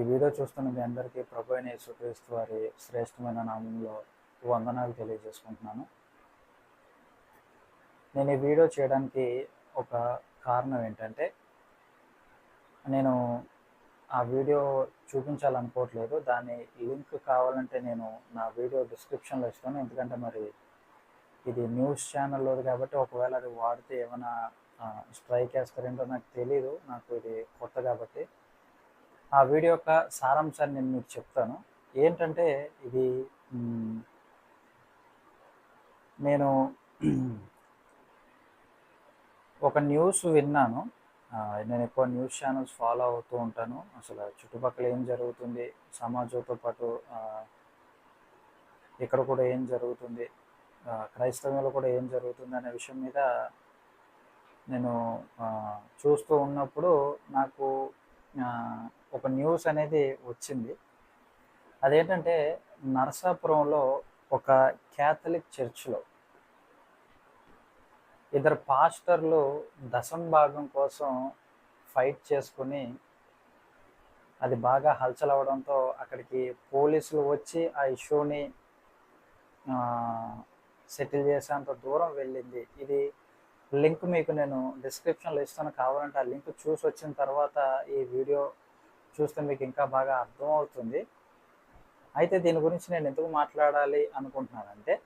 ఈ వీడియో చూస్తున్న మీ అందరికీ ప్రభు అయిన యేసుక్రీస్తు వారి శ్రేష్టమైన నామంలో వందనాలు తెలియజేసుకుంటున్నాను. నేను ఈ వీడియో చేయడానికి ఒక కారణం ఏంటంటే నేను ఆ వీడియో చూపించాలనుకోవట్లేదు. దాని లింక్ కావాలంటే నేను నా వీడియో డిస్క్రిప్షన్లో ఇస్తాను. ఎందుకంటే మరి ఇది న్యూస్ ఛానల్లో కాబట్టి ఒకవేళ అది వాడితే ఏమైనా స్ట్రైక్ వేస్తారేంటో నాకు తెలీదు. నాకు ఇది కొత్త కాబట్టి. ఆ వీడియో యొక్క సారాంశాన్ని నేను మీకు చెప్తాను. ఏంటంటే ఇది నేను ఒక న్యూస్ విన్నాను. నేను ఎక్కువ న్యూస్ ఛానల్స్ ఫాలో అవుతూ ఉంటాను. అసలు చుట్టుపక్కల ఏం జరుగుతుంది సమాజంతో పాటు ఇక్కడ కూడా ఏం జరుగుతుంది క్రైస్తవంలో కూడా ఏం జరుగుతుంది అనే విషయం మీద నేను చూస్తూ ఉన్నప్పుడు నాకు ఒక న్యూస్ అనేది వచ్చింది. అదేంటంటే నరసాపురంలో ఒక క్యాథలిక్ చర్చ్లో ఇద్దరు పాస్టర్లు దశం భాగం కోసం ఫైట్ చేసుకుని అది బాగా హల్చలవడంతో అక్కడికి పోలీసులు వచ్చి ఆ ఇష్యూని సెటిల్ చేసేంత దూరం వెళ్ళింది. ఇది లింక్ మీకు నేను డిస్క్రిప్షన్లో ఇస్తాను. కావాలంటే ఆ లింక్ చూసి వచ్చిన తర్వాత ఈ వీడియో చూస్తే మీకు ఇంకా బాగా అర్థమవుతుంది. అయితే దీని గురించి నేను ఎందుకు మాట్లాడాలి అనుకుంటున్నానంటే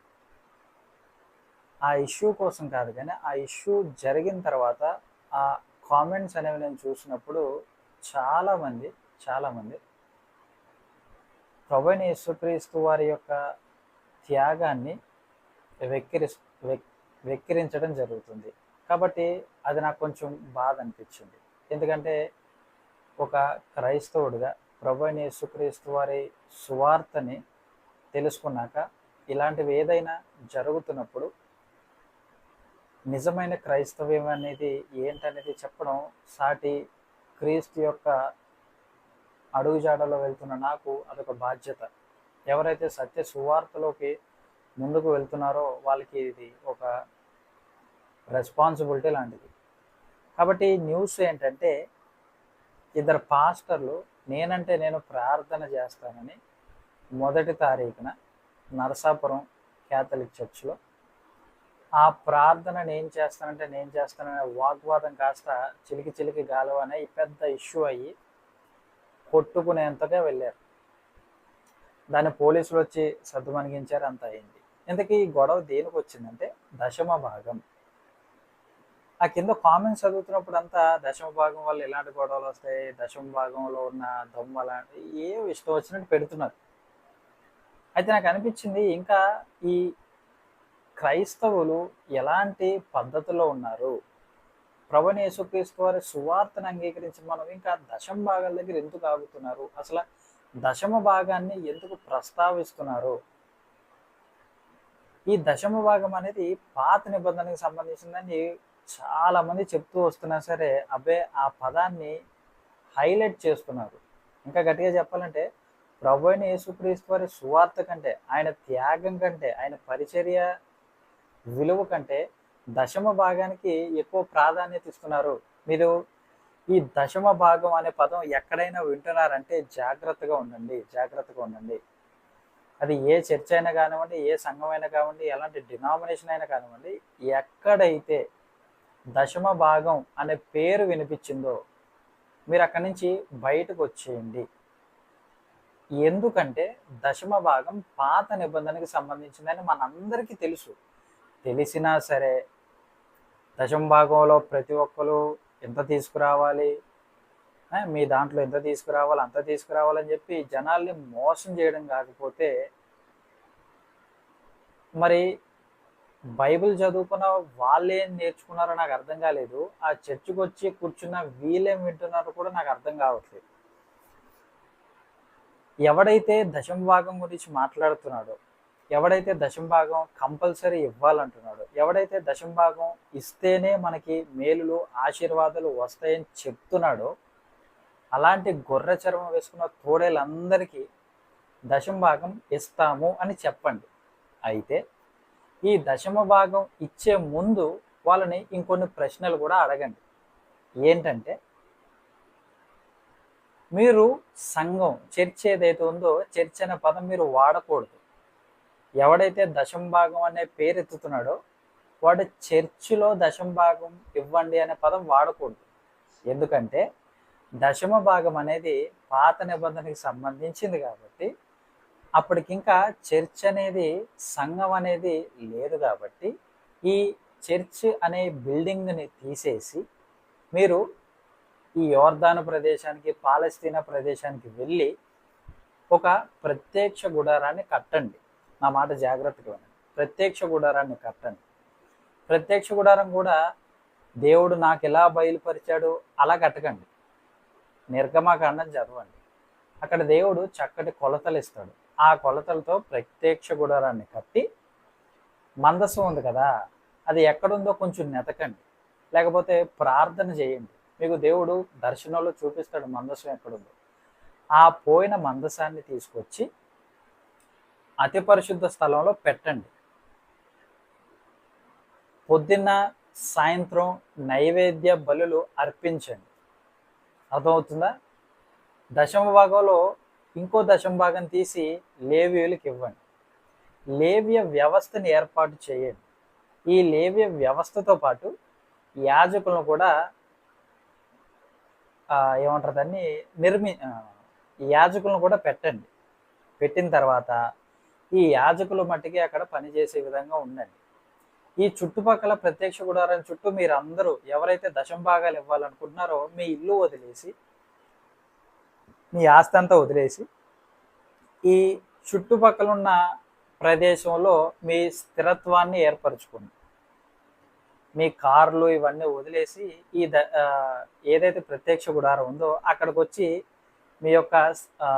ఆ ఇష్యూ కోసం కాదు కానీ ఆ ఇష్యూ జరిగిన తర్వాత ఆ కామెంట్స్ అనేవి నేను చూసినప్పుడు చాలామంది చాలామంది ప్రభుని యేసుక్రీస్తు వారి యొక్క త్యాగాన్ని వెక్కిరి వెక్- వెక్కిరించడం జరుగుతుంది. కాబట్టి అది నాకు కొంచెం బాధ అనిపించింది. ఎందుకంటే ఒక క్రైస్తవుడిగా ప్రభుని యేసుక్రీస్తు వారి సువార్తని తెలుసుకున్నాక ఇలాంటివి ఏదైనా జరుగుతున్నప్పుడు నిజమైన క్రైస్తవ్యం అనేది ఏంటనేది చెప్పడం సాటి క్రీస్తు యొక్క అడుగుజాడలో వెళ్తున్న నాకు అదొక బాధ్యత. ఎవరైతే సత్య సువార్తలోకి ముందుకు వెళ్తున్నారో వాళ్ళకి ఇది ఒక రెస్పాన్సిబిలిటీ లాంటిది. కాబట్టి న్యూస్ ఏంటంటే ఇద్దరు పాస్టర్లు నేనంటే నేను ప్రార్థన చేస్తానని మొదటి తారీఖున నరసాపురం క్యాథలిక్ చర్చ్లో ఆ ప్రార్థన నేను చేస్తానంటే నేను చేస్తాననే వాగ్వాదం కాస్త చిలికి చిలికి గాలవ అనే పెద్ద ఇష్యూ అయ్యి కొట్టుకునేంతగా వెళ్ళారు. దాన్ని పోలీసులు వచ్చి సర్దుమణిగించారు అంత అయింది. ఇంతకీ ఈ గొడవ దేనికి వచ్చిందంటే దశమ భాగం. ఆ కింద కామెంట్స్ చదువుతున్నప్పుడు అంతా దశమ భాగం వల్ల ఎలాంటి గొడవలు వస్తాయి దశమ భాగంలో ఉన్న దొమ్మ అలాంటి ఏ ఇష్టం వచ్చినట్టు పెడుతున్నారు. అయితే నాకు అనిపించింది ఇంకా ఈ క్రైస్తవులు ఎలాంటి పద్ధతిలో ఉన్నారు? ప్రభుని యేసుక్రీస్తు వారి సువార్తను అంగీకరించి మనం ఇంకా దశమ భాగాల దగ్గర ఎందుకు ఆగుతున్నారు? అసలు దశమ భాగాన్ని ఎందుకు ప్రస్తావిస్తున్నారు? ఈ దశమ భాగం అనేది పాత నిబంధనకు సంబంధించిందని చాలామంది చెప్తూ వస్తున్నా సరే అబ్బే ఆ పదాన్ని హైలైట్ చేస్తున్నారు. ఇంకా గట్టిగా చెప్పాలంటే ప్రభు అయిన యేసుక్రీస్తు వారి సువార్త కంటే ఆయన త్యాగం కంటే ఆయన పరిచర్య విలువ కంటే దశమ భాగానికి ఎక్కువ ప్రాధాన్యత ఇస్తున్నారు. మీరు ఈ దశమ భాగం అనే పదం ఎక్కడైనా వింటున్నారంటే జాగ్రత్తగా ఉండండి జాగ్రత్తగా ఉండండి. అది ఏ చర్చ అయినా కానివ్వండి ఏ సంఘం అయినా కానివ్వండి ఎలాంటి డినామినేషన్ అయినా కానివ్వండి ఎక్కడైతే దశమ భాగం అనే పేరు వినిపించిందో మీరు అక్కడి నుంచి బయటకు వచ్చేయండి. ఎందుకంటే దశమ భాగం పాత నిబంధనకి సంబంధించిందని మనందరికీ తెలుసు. తెలిసినా సరే దశమ భాగంలో ప్రతి ఒక్కరు ఎంత తీసుకురావాలి? మీ దాంట్లో ఎంత తీసుకురావాలి? అంత తీసుకురావాలని చెప్పి జనాల్ని మోసం చేయడం కాకపోతే మరి బైబిల్ చదువుకున్న వాళ్ళేం నేర్చుకున్నారో నాకు అర్థం కాలేదు. ఆ చర్చికి వచ్చి కూర్చున్న వీళ్ళేం వింటున్నారో కూడా నాకు అర్థం కావట్లేదు. ఎవడైతే దశమ భాగం గురించి మాట్లాడుతున్నాడో ఎవడైతే దశమ భాగం కంపల్సరీ ఇవ్వాలంటున్నాడో ఎవడైతే దశమ భాగం ఇస్తేనే మనకి మేలులు ఆశీర్వాదాలు వస్తాయని చెప్తున్నాడో అలాంటి గొర్రె చర్మం వేసుకున్న తోడేలందరికీ దశమ భాగం ఇస్తాము అని చెప్పండి. అయితే ఈ దశమ భాగం ఇచ్చే ముందు వాళ్ళని ఇంకొన్ని ప్రశ్నలు కూడా అడగండి. ఏంటంటే మీరు సంఘం చర్చ్ ఏదైతే ఉందో చర్చ్ అనే పదం మీరు వాడకూడదు. ఎవడైతే దశం భాగం అనే పేరు ఎత్తుతున్నాడో వాడు చర్చిలో దశం భాగం ఇవ్వండి అనే పదం వాడకూడదు. ఎందుకంటే దశమ భాగం అనేది పాత నిబంధనకి సంబంధించింది కాబట్టి అప్పటికి ఇంకా చర్చ్ అనేది సంఘం అనేది లేదు కాబట్టి ఈ చర్చ్ అనే బిల్డింగ్ని తీసేసి మీరు ఈ యోర్దాను ప్రదేశానికి పాలస్తీనా ప్రదేశానికి వెళ్ళి ఒక ప్రత్యక్ష గుడారాన్ని కట్టండి. నా మాట జాగ్రత్తగా వినండి. ప్రత్యక్ష గుడారాన్ని కట్టండి. ప్రత్యక్ష గుడారం కూడా దేవుడు నాకు ఎలా బయలుపరిచాడు అలా కట్టకండి. నిర్గమాకాండం చదవండి. అక్కడ దేవుడు చక్కటి కొలతలు ఇస్తాడు. ఆ కొలతలతో ప్రత్యక్ష గుడారాన్ని కట్టి మందస్సు ఉంది కదా అది ఎక్కడుందో కొంచెం నెతకండి. లేకపోతే ప్రార్థన చేయండి. మీకు దేవుడు దర్శనంలో చూపిస్తాడు మందసం ఎక్కడుందో. ఆ పోయిన మందసాన్ని తీసుకొచ్చి అతి పరిశుద్ధ స్థలంలో పెట్టండి. పొద్దున్న సాయంత్రం నైవేద్య బలులు అర్పించండి. అర్థమవుతుందా? దశమ భాగంలో ఇంకో దశం భాగం తీసి లేవ్యులకు ఇవ్వండి. లేవ్య వ్యవస్థని ఏర్పాటు చేయండి. ఈ లేవ్య వ్యవస్థతో పాటు యాజకులను కూడా ఏమంటారు దాన్ని నిర్మి యాజకులను కూడా పెట్టండి. పెట్టిన తర్వాత ఈ యాజకులు మట్టికి అక్కడ పనిచేసే విధంగా ఉండండి. ఈ చుట్టుపక్కల ప్రత్యక్ష గుడారం చుట్టూ మీరు అందరూ ఎవరైతే దశం భాగాలు ఇవ్వాలనుకుంటున్నారో మీ ఇల్లు వదిలేసి మీ ఆస్తి అంతా వదిలేసి ఈ చుట్టుపక్కల ఉన్న ప్రదేశంలో మీ స్థిరత్వాన్ని ఏర్పరచుకోండి. మీ కార్లు ఇవన్నీ వదిలేసి ఈ ద ఏదైతే ప్రత్యక్ష గుడారం ఉందో అక్కడికి వచ్చి మీ యొక్క ఆ,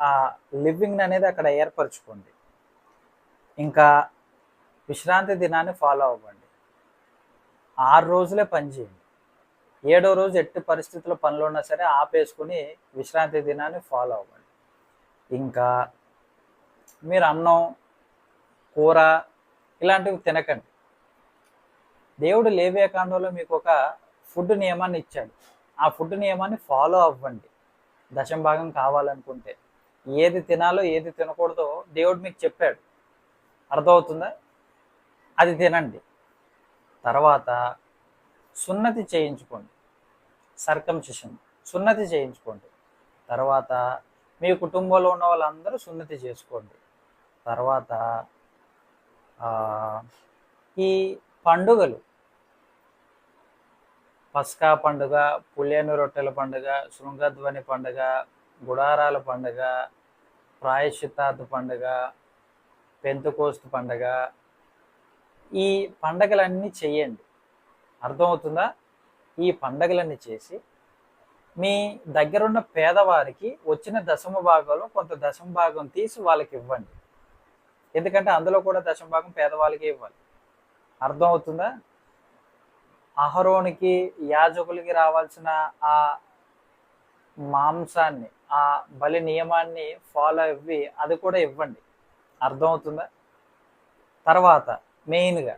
ఆ లివింగ్ అనేది అక్కడ ఏర్పరచుకోండి. ఇంకా విశ్రాంతి దినాన్ని ఫాలో అవ్వండి. ఆరు రోజులే పని చేయండి. ఏడో రోజు ఎట్టి పరిస్థితుల్లో పనులు ఉన్నా సరే ఆపేసుకుని విశ్రాంతి దినాన్ని ఫాలో అవ్వండి. ఇంకా మీరు అన్నం కూర ఇలాంటివి తినకండి. దేవుడు లేవ్యాకాండంలో మీకు ఒక ఫుడ్ నియమాన్ని ఇచ్చాడు. ఆ ఫుడ్ నియమాన్ని ఫాలో అవ్వండి. దశం భాగం కావాలనుకుంటే. ఏది తినాలో ఏది తినకూడదో దేవుడు మీకు చెప్పాడు. అర్థమవుతుందా? అది తినండి. తర్వాత సున్నతి చేయించుకోండి. సర్కంసిషన్ సున్నతి చేయించుకోండి. తర్వాత మీ కుటుంబంలో ఉన్న వాళ్ళందరూ సున్నతి చేసుకోండి. తర్వాత ఈ పండుగలు పస్కా పండుగ పులేను రొట్టెల పండుగ శృంగధ్వని పండుగ గుడారాల పండుగ ప్రాయశ్చిత్తార్థ పండుగ పెంతుకోస్తు పండుగ ఈ పండగలన్నీ చెయ్యండి. అర్థమవుతుందా? ఈ పండగలన్నీ చేసి మీ దగ్గరున్న పేదవారికి వచ్చిన దశమ భాగంలో కొంత దశమ భాగం తీసి వాళ్ళకి ఇవ్వండి. ఎందుకంటే అందులో కూడా దశమ భాగం పేదవాళ్ళకి ఇవ్వాలి. అర్థమవుతుందా అహరోనికి యాజకులకి రావాల్సిన ఆ మాంసాన్ని ఆ బలి నియమాన్ని ఫాలో అవ్వి అది కూడా ఇవ్వండి. అర్థమవుతుందా తర్వాత మెయిన్గా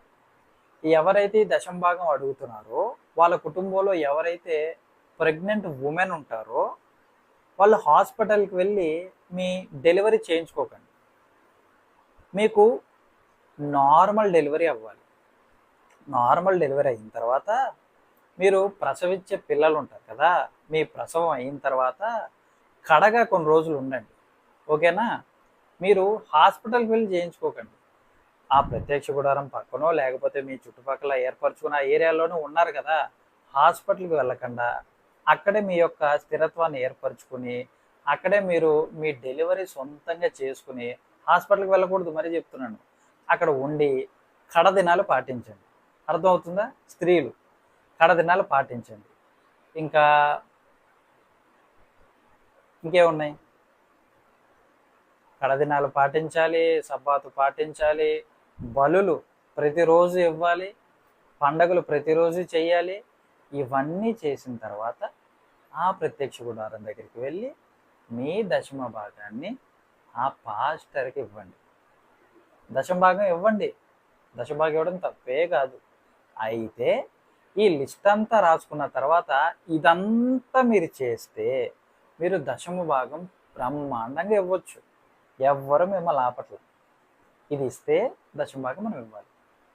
ఎవరైతే ఈ దశం భాగం అడుగుతున్నారో వాళ్ళ కుటుంబంలో ఎవరైతే ప్రెగ్నెంట్ ఉమెన్ ఉంటారో వాళ్ళు హాస్పిటల్కి వెళ్ళి మీ డెలివరీ చేయించుకోకండి. మీకు నార్మల్ డెలివరీ అవ్వాలి. నార్మల్ డెలివరీ అయిన తర్వాత మీరు ప్రసవించే పిల్లలు ఉంటారు కదా మీ ప్రసవం అయిన తర్వాత కడగా కొన్ని రోజులు ఉండండి. ఓకేనా? మీరు హాస్పిటల్కి వెళ్ళి చేయించుకోకండి. ఆ ప్రత్యక్ష గుడారం పక్కనో లేకపోతే మీ చుట్టుపక్కల ఏర్పరచుకున్న ఏరియాలోనూ ఉన్నారు కదా హాస్పిటల్కి వెళ్ళకుండా అక్కడే మీ యొక్క స్థిరత్వాన్ని ఏర్పరచుకుని అక్కడే మీరు మీ డెలివరీ సొంతంగా చేసుకుని హాస్పిటల్కి వెళ్ళకూడదు మరీ చెప్తున్నాను. అక్కడ ఉండి కడదినాలు పాటించండి. అర్థమవుతుందా? స్త్రీలు కడదినాలు పాటించండి. ఇంకా ఇంకేమున్నాయి? కడదినాలు పాటించాలి సబ్బాతు పాటించాలి బలులు ప్రతిరోజు ఇవ్వాలి పండగలు ప్రతిరోజు చేయాలి ఇవన్నీ చేసిన తర్వాత ఆ ప్రత్యక్ష గుడారం దగ్గరికి వెళ్ళి మీ దశమ భాగాన్ని ఆ పాస్టర్కి ఇవ్వండి. దశమ భాగం ఇవ్వండి. దశభాగం ఇవ్వడం తప్పే కాదు. అయితే ఈ లిస్ట్ అంతా రాసుకున్న తర్వాత ఇదంతా మీరు చేస్తే మీరు దశమ భాగం బ్రహ్మాండంగా ఇవ్వచ్చు. ఎవ్వరు మిమ్మల్ని ఆపట్లేదు ఇది ఇస్తే దశమ భాగం మనం ఇవ్వాలి.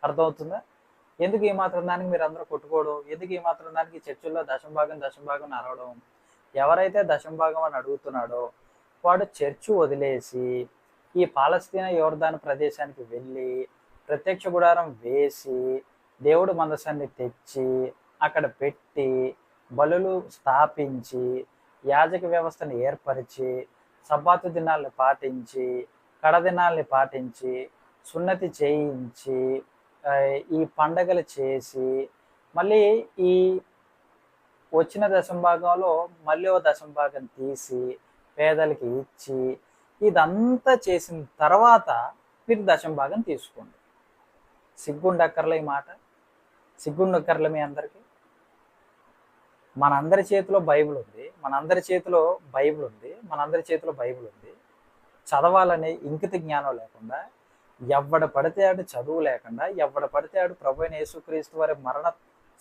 అర్థమవుతుందా? ఎందుకు ఈ మాత్రం దానికి మీరు అందరూ కొట్టుకోవడం? ఎందుకు ఈ మాత్రం దానికి చర్చల్లో దశమ భాగం దశమ భాగం అరవడం? ఎవరైతే దశమ భాగం అని అడుగుతున్నాడో వాడు చర్చ్ వదిలేసి ఈ పాలస్తీనా యోర్దాన్ ప్రదేశానికి వెళ్ళి ప్రత్యక్ష గుడారం వేసి దేవుడు మందసాన్ని తెచ్చి అక్కడ పెట్టి బలులు స్థాపించి యాజక వ్యవస్థను ఏర్పరిచి సబ్బాతు దినాల్ని పాటించి కడదినాల్ని పాటించి సున్నతి చేయించి ఈ పండగలు చేసి మళ్ళీ ఈ వచ్చిన దశంభాగంలో మళ్ళీ ఓ దశంభాగం తీసి పేదలకి ఇచ్చి ఇదంతా చేసిన తర్వాత మీరు దశంభాగం తీసుకోండి. సిగ్గుండక్కర్ల ఈ మాట. సిగ్గుండక్కర్ల మీ అందరికీ. మనందరి చేతిలో బైబిల్ ఉంది. మనందరి చేతిలో బైబిల్ ఉంది. మనందరి చేతిలో బైబిల్ ఉంది. చదవాలనే ఇంకిత జ్ఞానం లేకుండా ఎవడ పడితే ఆడు చదువు లేకుండా ఎవడ పడితే ఆడు ప్రభు యేసుక్రీస్తు వారి మరణ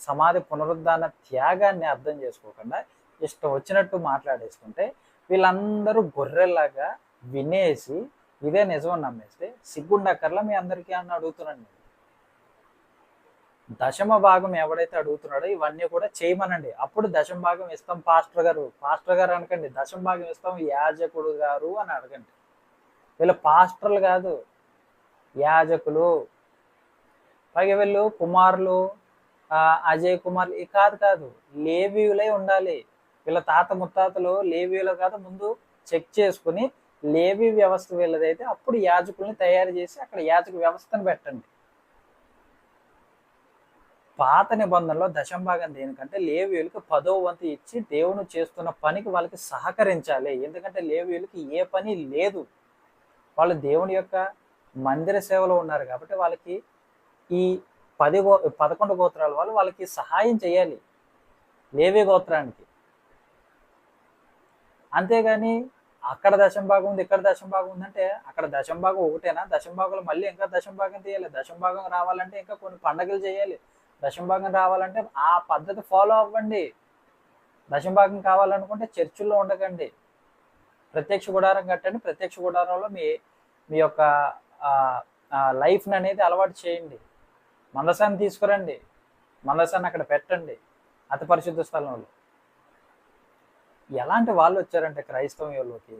సమాధి పునరుద్ధాన త్యాగాన్ని అర్థం చేసుకోకుండా ఇష్టం వచ్చినట్టు మాట్లాడేసుకుంటే వీళ్ళందరూ గొర్రెల్లాగా వినేసి ఇదే నిజం నమ్మేస్తే సిగ్గుండక్కర్లా మీ అందరికీ అని అడుగుతున్నాను నేను. దశమ భాగం ఎవడైతే అడుగుతున్నాడో ఇవన్నీ కూడా చేయమనండి. అప్పుడు దశమ భాగం ఇస్తాం పాస్టర్ గారు. పాస్టర్ గారు అనకండి దశమ భాగం ఇస్తాం యాజకుడు గారు అని అడగండి. వీళ్ళు పాస్టర్లు కాదు యాజకులు పైగా వీళ్ళు కుమారులు అజయ్ కుమార్ ఈ కాదు కాదు లేవీయులై ఉండాలి. వీళ్ళ తాత ముత్తాతలు లేవీయులు కాదు ముందు చెక్ చేసుకుని లేవి వ్యవస్థ వీళ్ళదైతే అప్పుడు యాజకుల్ని తయారు చేసి అక్కడ యాజక వ్యవస్థను పెట్టండి. పాత నిబంధనలో దశం భాగం దేనికంటే లేవీయులకి పదో వంతు ఇచ్చి దేవుని చేస్తున్న పనికి వాళ్ళకి సహకరించాలి. ఎందుకంటే లేవీయులకి ఏ పని లేదు. వాళ్ళు దేవుని యొక్క మందిర సేవలో ఉన్నారు కాబట్టి వాళ్ళకి ఈ పది గో పదకొండు గోత్రాల వాళ్ళు వాళ్ళకి సహాయం చేయాలి. లేవే గోత్రానికి. అంతేగాని అక్కడ దశంభాగం ఉంది ఇక్కడ దశంభాగం ఉందంటే అక్కడ దశం భాగం ఒకటేనా? దశం భాగంలో మళ్ళీ ఇంకా దశం భాగం తీయాలి. దశం భాగం రావాలంటే ఇంకా కొన్ని పండగలు చేయాలి. దశం భాగం రావాలంటే ఆ పద్ధతి ఫాలో అవ్వండి. దశం భాగం కావాలనుకుంటే చర్చిల్లో ఉండకండి. ప్రత్యక్ష గుడారం కట్టండి. ప్రత్యక్ష గుడారంలో మీ మీ యొక్క లైఫ్ని అనేది అలవాటు చేయండి. మందసాన్ని తీసుకురండి. మందసాన్ని అక్కడ పెట్టండి. అతి పరిశుద్ధ స్థలంలో. ఎలాంటి వాళ్ళు వచ్చారంటే క్రైస్తవంలోకి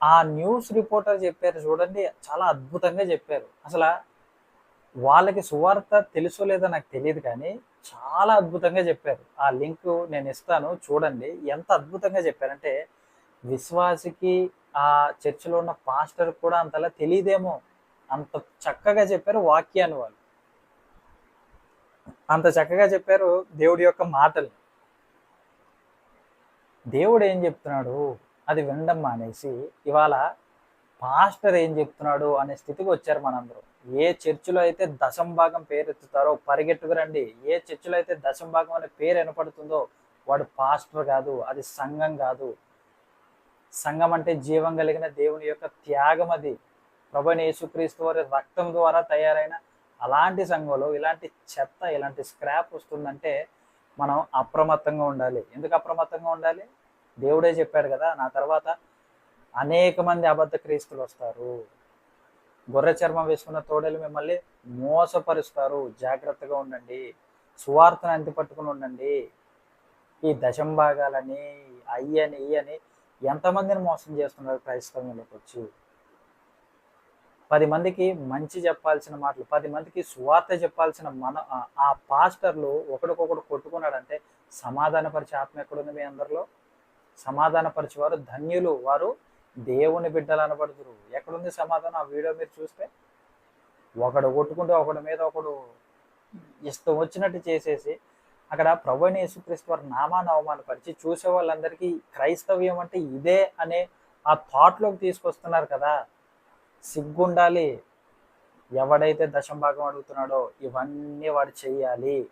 ఆ న్యూస్ రిపోర్టర్ చెప్పారు చూడండి చాలా అద్భుతంగా చెప్పారు. అసలు వాళ్ళకి సువార్త తెలుసో లేదో నాకు తెలియదు కానీ చాలా అద్భుతంగా చెప్పారు. ఆ లింక్ నేను ఇస్తాను చూడండి. ఎంత అద్భుతంగా చెప్పారంటే విశ్వాసికి ఆ చర్చిలో ఉన్న పాస్టర్ కూడా అంతలా తెలియదేమో అంత చక్కగా చెప్పారు వాక్యాన్ని వాళ్ళు. అంత చక్కగా చెప్పారు దేవుడి యొక్క మాటలు. దేవుడు ఏం చెప్తున్నాడు? అది వినడం మానేసి ఇవాళ పాస్టర్ ఏం చెప్తున్నాడు అనే స్థితికి వచ్చారు మనందరూ. ఏ చర్చిలో అయితే దశం భాగం పేరెత్తుతారో పరిగెట్టుకు రండి. ఏ చర్చిలో అయితే దశం భాగం అనే పేరు వినపడుతుందో వాడు పాస్టర్ కాదు అది సంఘం కాదు. సంఘం అంటే జీవం కలిగిన దేవుని యొక్క త్యాగం అది. ప్రభుని యేసుక్రీస్తు వారి రక్తం ద్వారా తయారైన అలాంటి సంఘంలో ఇలాంటి చెత్త ఇలాంటి స్క్రాప్ వస్తుందంటే మనం అప్రమత్తంగా ఉండాలి. ఎందుకు అప్రమత్తంగా ఉండాలి? దేవుడే చెప్పాడు కదా నా తర్వాత అనేక మంది అబద్ధ క్రీస్తులు వస్తారు. గొర్రె చర్మం వేసుకున్న తోడలు మిమ్మల్ని మోసపరుస్తారు. జాగ్రత్తగా ఉండండి. సువార్తను అంతి పట్టుకుని ఉండండి. ఈ దశం భాగాలని అయ్యని అని ఎంతమందిని మోసం చేస్తున్నారు క్రైస్తవంలోకి వచ్చి? పది మందికి మంచి చెప్పాల్సిన మాటలు పది మందికి సువార్త చెప్పాల్సిన మన ఆ- పాస్టర్లు ఒకడికొకడు కొట్టుకున్నాడంటే సమాధానపరిచే ఆత్మ ఎక్కడుంది మీ అందరిలో? సమాధానపరిచేవారు ధన్యులు వారు దేవుని బిడ్డలు అనబడుతురు ఎక్కడుంది సమాధానం? ఆ వీడియో మీరు చూస్తే ఒకడు కొట్టుకుంటే ఒకడి మీద ఒకడు ఇష్టం వచ్చినట్టు చేసేసి అక్కడ ప్రభు యేసుక్రీస్తు వారి నామాన్ని అవమానపరిచి చూసే వాళ్ళందరికీ క్రైస్తవ్యం అంటే ఇదే అనే ఆ థాట్లోకి తీసుకొస్తున్నారు కదా. సిగ్గుండాలి. ఎవడైతే దశం భాగం అడుగుతున్నాడో ఇవన్నీ వాడు చేయాలి.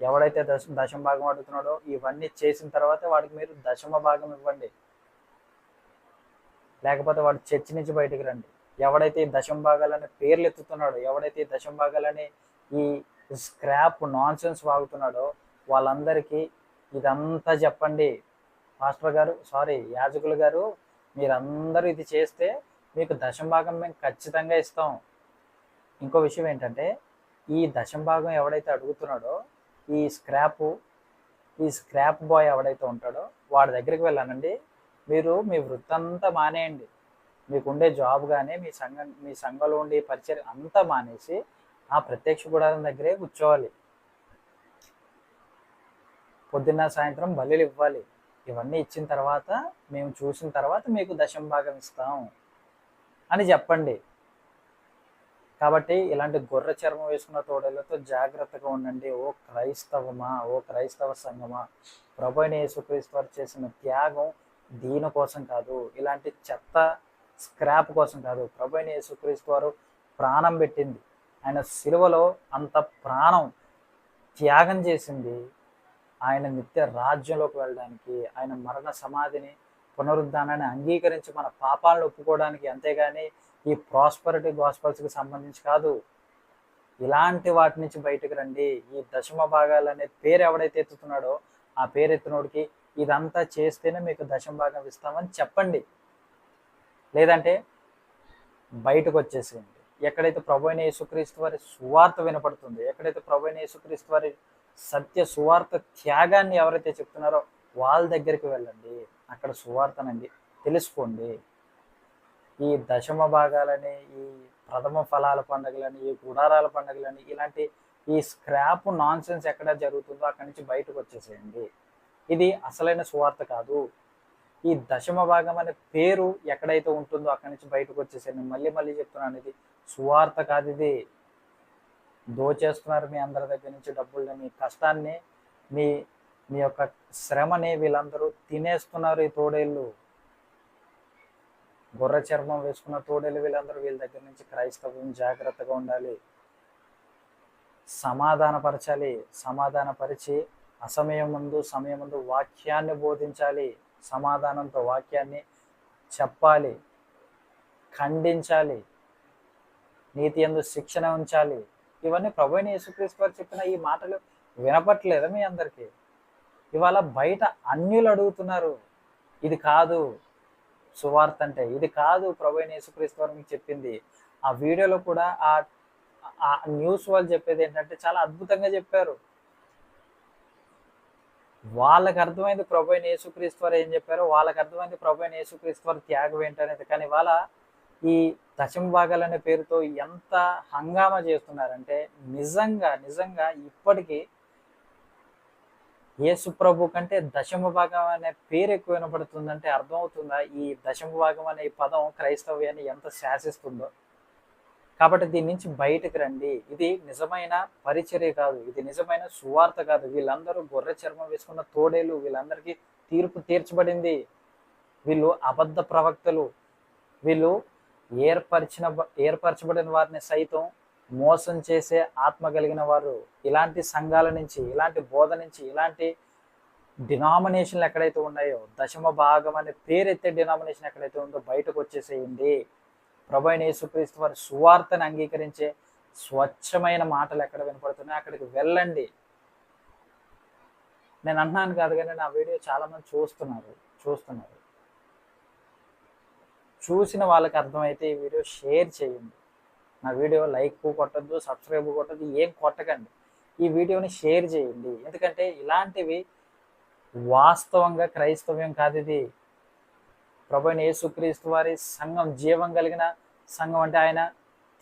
ఎవడైతే దశ దశం భాగం అడుగుతున్నాడో ఇవన్నీ చేసిన తర్వాత వాడికి మీరు దశమ భాగం ఇవ్వండి. లేకపోతే వాడు చర్చి నుంచి బయటికి రండి. ఎవడైతే ఈ దశం పేర్లు ఎత్తుతున్నాడో ఎవడైతే ఈ ఈ స్క్రాప్ నాన్సెన్స్ వాగుతున్నాడో వాళ్ళందరికీ ఇదంతా చెప్పండి. మాస్టర్ గారు సారీ యాజకులు గారు మీరందరూ ఇది చేస్తే మీకు దశం భాగం మేము ఖచ్చితంగా ఇస్తాం. ఇంకో విషయం ఏంటంటే ఈ దశం భాగం ఎవడైతే అడుగుతున్నాడో ఈ స్క్రాప్ ఈ స్క్రాప్ బాయ్ ఎవడైతే ఉంటాడో వాడి దగ్గరికి వెళ్ళానండి. మీరు మీ వృత్తంతా మానేయండి. మీకు ఉండే జాబ్ కానీ మీ సంఘం మీ సంఘంలో ఉండే పరిచయం అంతా మానేసి ఆ ప్రత్యక్ష గుడారం దగ్గరే కూర్చోవాలి. పొద్దున్న సాయంత్రం బల్లిలు ఇవ్వాలి. ఇవన్నీ ఇచ్చిన తర్వాత మేము చూసిన తర్వాత మీకు దశం భాగం ఇస్తాం అని చెప్పండి. కాబట్టి ఇలాంటి గొర్రె చర్మం వేసుకున్న తోడలతో జాగ్రత్తగా ఉండండి. ఓ క్రైస్తవమా ఓ క్రైస్తవ సంఘమా ప్రభుణ యేసుక్రీస్తు వారు చేసిన త్యాగం దీని కోసం కాదు. ఇలాంటి చెత్త స్క్రాప్ కోసం కాదు. ప్రభుణ యేసుక్రీస్తు వారు ప్రాణం పెట్టింది. ఆయన సిలువలో అంత ప్రాణం త్యాగం చేసింది. ఆయన నిత్య రాజ్యంలోకి వెళ్ళడానికి ఆయన మరణ సమాధిని పునరుద్ధానాన్ని అంగీకరించి మన పాపాలను ఒప్పుకోవడానికి అంతేగాని ఈ ప్రాస్పరిటీ గాస్పల్స్కి సంబంధించి కాదు. ఇలాంటి వాటి నుంచి బయటకు రండి. ఈ దశమ భాగాలు అనే పేరు ఎవడైతే ఎత్తుతున్నాడో ఆ పేరు ఎత్తునోడికి ఇదంతా చేస్తేనే మీకు దశమ భాగం ఇస్తామని చెప్పండి. లేదంటే బయటకు వచ్చేసేయండి. ఎక్కడైతే ప్రభు అయిన యేసుక్రీస్తు వారి సువార్త వినపడుతుంది ఎక్కడైతే ప్రభు అయిన యేసుక్రీస్తు వారి సత్య సువార్త త్యాగాన్ని ఎవరైతే చెప్తున్నారో వాళ్ళ దగ్గరికి వెళ్ళండి. అక్కడ సువార్తనండి. తెలుసుకోండి. ఈ దశమ భాగాలని ఈ ప్రథమ ఫలాల పండుగలని ఈ గుడారాల పండుగలని ఇలాంటి ఈ స్క్రాప్ నాన్ సెన్స్ ఎక్కడ జరుగుతుందో అక్కడి నుంచి బయటకు వచ్చేసేయండి. ఇది అసలైన సువార్త కాదు. ఈ దశమ భాగం అనే పేరు ఎక్కడైతే ఉంటుందో అక్కడి నుంచి బయటకు వచ్చేసేయండి. మళ్ళీ మళ్ళీ చెప్తున్నాను ఇది సువార్త కాదు ఇది. దోచేస్తున్నారు మీ అందరి దగ్గర నుంచి డబ్బుల్ని మీ కష్టాన్ని మీ మీ యొక్క శ్రమని వీళ్ళందరూ తినేస్తున్నారు ఈ తోడేళ్ళు. గుర్ర చర్మం వేసుకున్న తోడేళ్ళు వీళ్ళందరూ వీళ్ళ దగ్గర నుంచి క్రైస్తవం జాగ్రత్తగా ఉండాలి. సమాధానపరచాలి. సమాధానపరిచి అసమయం ముందు సమయం ముందు వాక్యాన్ని బోధించాలి. సమాధానంతో వాక్యాన్ని చెప్పాలి. ఖండించాలి. నీతి ఎందు శిక్షణ ఉంచాలి. ఇవన్నీ ప్రభుని యేసుక్రీస్తు వారు చెప్పిన ఈ మాటలు వినపట్లేదా మీ అందరికీ? ఇవాళ బయట అన్యులు అడుగుతున్నారు ఇది కాదు సువార్త అంటే ఇది కాదు ప్రభు యేసుక్రీస్తు వారు మీకు చెప్పింది. ఆ వీడియోలో కూడా ఆ ఆ న్యూస్ వాళ్ళు చెప్పేది ఏంటంటే చాలా అద్భుతంగా చెప్పారు. వాళ్ళకి అర్థమైంది ప్రభు అయిన యేసుక్రీస్తు వారు ఏం చెప్పారో వాళ్ళకి అర్థమైంది ప్రభు అయిన యేసుక్రీస్తు వారి త్యాగం ఏంటనేది. కానీ ఇవాళ ఈ దశంభాగాలు అనే పేరుతో ఎంత హంగామా చేస్తున్నారంటే నిజంగా నిజంగా ఇప్పటికీ ఏసుప్రభు కంటే దశమ భాగం అనే పేరు ఎక్కువ వినపడుతుందంటే అర్థమవుతుందా? ఈ దశమ భాగం అనే పదం క్రైస్తవ్యాన్ని ఎంత శాసిస్తుందో? కాబట్టి దీని నుంచి బయటకు రండి. ఇది నిజమైన పరిచర్య కాదు. ఇది నిజమైన సువార్త కాదు. వీళ్ళందరూ గొర్రె చర్మం వేసుకున్న తోడేలు వీళ్ళందరికీ తీర్పు తీర్చబడింది. వీళ్ళు అబద్ధ ప్రవక్తలు. వీళ్ళు ఏర్పరిచిన ఏర్పరచబడిన వారిని సైతం మోసం చేసే ఆత్మ కలిగిన వారు ఇలాంటి సంఘాల నుంచి ఇలాంటి బోధ నుంచి ఇలాంటి డినామినేషన్లు ఎక్కడైతే ఉన్నాయో దశమ భాగం అనే పేరెత్తే డినామినేషన్ ఎక్కడైతే ఉందో బయటకు వచ్చేసేయండి. ప్రభు అయిన యేసుక్రీస్తు వారి సువార్తను అంగీకరించే స్వచ్ఛమైన మాటలు ఎక్కడ వినపడుతున్నాయి అక్కడికి వెళ్ళండి. నేను అంటున్నాను కాదు కానీ నా వీడియో చాలామంది చూస్తున్నారు చూస్తున్నారు. చూసిన వాళ్ళకి అర్థమైతే ఈ వీడియో షేర్ చేయండి. నా వీడియో లైక్ కొట్టద్దు సబ్స్క్రైబ్ కొట్టద్దు ఏం కొట్టకండి. ఈ వీడియోని షేర్ చేయండి. ఎందుకంటే ఇలాంటివి వాస్తవంగా క్రైస్తవ్యం కాదు ఇది. ప్రభుని యేసుక్రీస్తు వారి సంఘం జీవం కలిగిన సంఘం అంటే ఆయన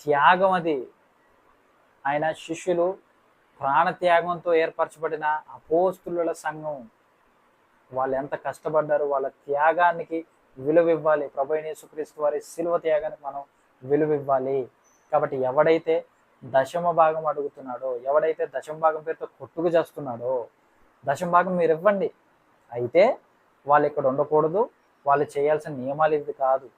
త్యాగం అది. ఆయన శిష్యులు ప్రాణత్యాగంతో ఏర్పరచబడిన అపోస్తుల సంఘం. వాళ్ళు ఎంత కష్టపడ్డారు వాళ్ళ త్యాగానికి విలువ ఇవ్వాలి ప్రభు యేసుక్రీస్తు వారి శిలువ త్యాగానికి మనం విలువ ఇవ్వాలి కాబట్టి ఎవడైతే దశమ భాగం అడుగుతున్నాడో ఎవడైతే దశమ భాగం పేరుతో కొట్టుకు చేస్తున్నాడో దశమ భాగం మీరు ఇవ్వండి. అయితే వాళ్ళు ఇక్కడ ఉండకూడదు. వాళ్ళు చేయాల్సిన నియమాలు ఇది కాదు.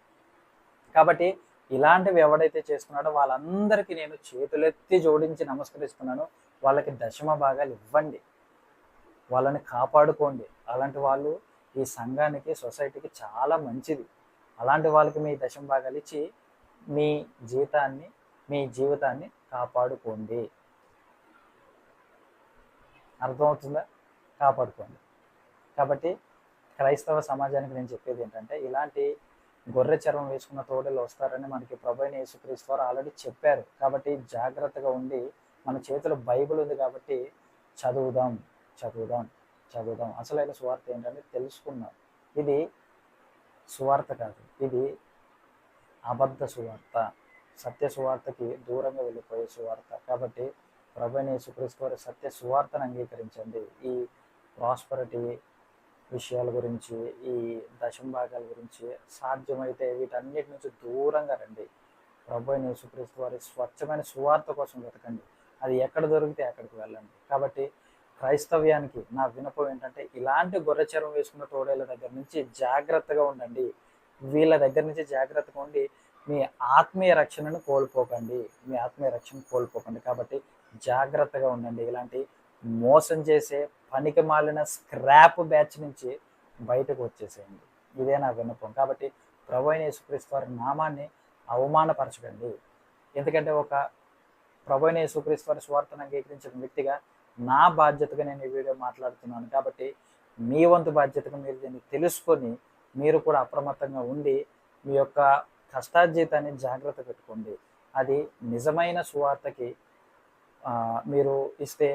కాబట్టి ఇలాంటివి ఎవడైతే చేస్తున్నాడో వాళ్ళందరికీ నేను చేతులెత్తి జోడించి నమస్కరిస్తున్నాను. వాళ్ళకి దశమ భాగాలు ఇవ్వండి. వాళ్ళని కాపాడుకోండి. అలాంటి వాళ్ళు ఈ సంఘానికి సొసైటీకి చాలా మంచిది. అలాంటి వాళ్ళకి మీ దశం భాగాలు ఇచ్చి మీ జీవితాన్ని మీ జీవితాన్ని కాపాడుకోండి. అర్థమవుతుందా? కాపాడుకోండి. కాబట్టి క్రైస్తవ సమాజానికి నేను చెప్పేది ఏంటంటే ఇలాంటి గొర్రె చర్మం వేసుకున్న తోడలు వస్తారని మనకి ప్రభైన యేసుక్రీస్తు వారు ఆల్రెడీ చెప్పారు. కాబట్టి జాగ్రత్తగా ఉండి మన చేతిలో బైబిల్ ఉంది కాబట్టి చదువుదాం చదువుదాం. చదువుదాం. అసలైన సువార్త ఏంటంటే తెలుసుకున్నాం. ఇది సువార్త కాదు. ఇది అబద్ధ సువార్త. సత్య సువార్తకి దూరంగా వెళ్ళిపోయే సువార్త. కాబట్టి ప్రభుని యేసుక్రీస్తు వారి సత్య సువార్తను అంగీకరించండి. ఈ ప్రాస్పరిటీ విషయాల గురించి ఈ దశం భాగాల గురించి సాధ్యమైతే వీటన్నిటి నుంచి దూరంగా రండి. ప్రభు అయిన యేసుక్రీస్తు వారి స్వచ్ఛమైన సువార్త కోసం వెతకండి. అది ఎక్కడ దొరికితే అక్కడికి వెళ్ళండి. కాబట్టి క్రైస్తవ్యానికి నా వినపం ఏంటంటే ఇలాంటి గొర్రెచరం వేసుకున్న తోడేళ్ళ దగ్గర నుంచి జాగ్రత్తగా ఉండండి. వీళ్ళ దగ్గర నుంచి జాగ్రత్తగా ఉండి మీ ఆత్మీయ రక్షణను కోల్పోకండి. మీ ఆత్మీయ రక్షణ కోల్పోకండి. కాబట్టి జాగ్రత్తగా ఉండండి. ఇలాంటి మోసం చేసే పనికి మాలిన స్క్రాప్ బ్యాచ్ నుంచి బయటకు వచ్చేసేయండి. ఇదే నా విన్నపం. కాబట్టి ప్రభు అయిన యేసుక్రీస్తు వారి నామాన్ని అవమానపరచకండి. ఎందుకంటే ఒక ప్రభు అయిన యేసుక్రీస్తు వారి స్వార్థను అంగీకరించిన వ్యక్తిగా నా బాధ్యతగా నేను ఈ వీడియో మాట్లాడుతున్నాను కాబట్టి మీ వంతు బాధ్యతగా మీరు దీన్ని తెలుసుకొని మీరు కూడా అప్రమత్తంగా ఉండి మీ యొక్క కష్టార్జితాన్ని జాగ్రత్త పెట్టుకోండి. అది నిజమైన సువార్తకి మీరు ఇస్తే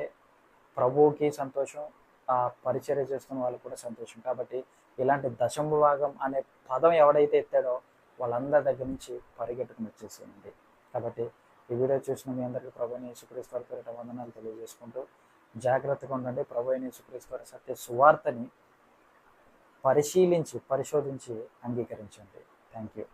ప్రభువుకి సంతోషం ఆ పరిచర్య చేస్తున్న వాళ్ళకి కూడా సంతోషం. కాబట్టి ఇలాంటి దశమ భాగం అనే పదం ఎవడైతే ఎత్తాడో వాళ్ళందరి దగ్గర నుంచి పరిగెట్టుకుని వచ్చేసేయండి. కాబట్టి ఈ వీడియో చూసిన మీ అందరికీ ప్రభుని అయిన యేసుక్రీస్తు వారి పేరిట వందనాలు తెలియజేసుకుంటూ జాగ్రత్తగా ఉండండి. ప్రభు అయిన సుక్రీశ్వర సత్య సువార్తని పరిశీలించి పరిశోధించి అంగీకరించండి. Thank you